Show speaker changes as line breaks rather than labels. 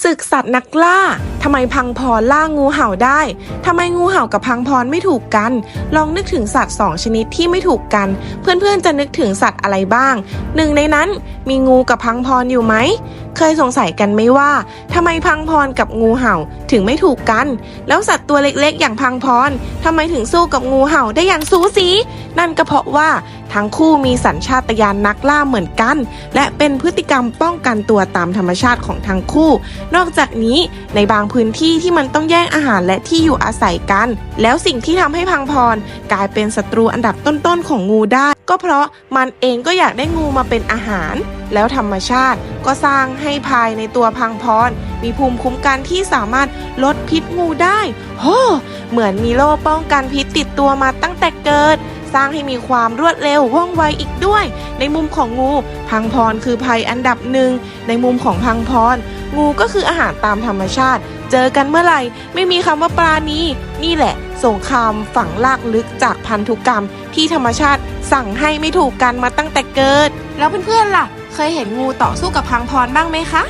ศึกสัตว์นักล่า ทำไมพังพรล่างูเห่าได้ ทำไมงูเห่ากับพังพรไม่ถูกกัน ลองนึกถึงสัตว์สองชนิดที่ไม่ถูกกัน เพื่อนๆจะนึกถึงสัตว์อะไรบ้าง หนึ่งในนั้นมีงูกับพังพรอยู่ไหม เคยสงสัยกันไหมว่าทำไมพังพรกับงูเห่าถึงไม่ถูกกัน แล้วสัตว์ตัวเล็กๆ อย่างพังพรทำไมถึงสู้กับงูเห่าได้อย่างสูสี นั่นก็เพราะว่า ทั้งคู่มีสัญชาตญาณนักล่าเหมือนกัน และเป็นพฤติกรรมป้องกันตัวตามธรรมชาติของทั้งคู่ นอกจากนี้ในบางพื้นที่ที่มันต้องแย่งอาหารและที่อยู่อาศัยกัน แล้วสิ่งที่ทำให้พังพร กลายเป็นศัตรูอันดับต้นๆของงูได้ ก็เพราะมันเองก็อยากได้งูมาเป็นอาหาร แล้วธรรมชาติก็สร้างให้ภายในตัวพังพร มีภูมิคุ้มกันที่สามารถลดพิษงูได้โหเหมือนมีโล่ป้องกันพิษติดตัวมาตั้งแต่เกิด สร้างให้มีความรวดเร็วว่องไวอีกด้วย ในมุมของงู พังพรคือภัยอันดับหนึ่งในมุมของพังพร งูก็คืออาหารตามธรรมชาติ เจอกันเมื่อไหร่ ไม่มีคำว่าปลานี้ นี่แหละสงครามฝังลากลึกจากพันธุกรรม ที่ธรรมชาติสั่งให้ไม่ถูกกันมาตั้งแต่เกิด แล้วเพื่อนๆล่ะ เคยเห็นงูต่อสู้กับพังพรบ้างไหมคะ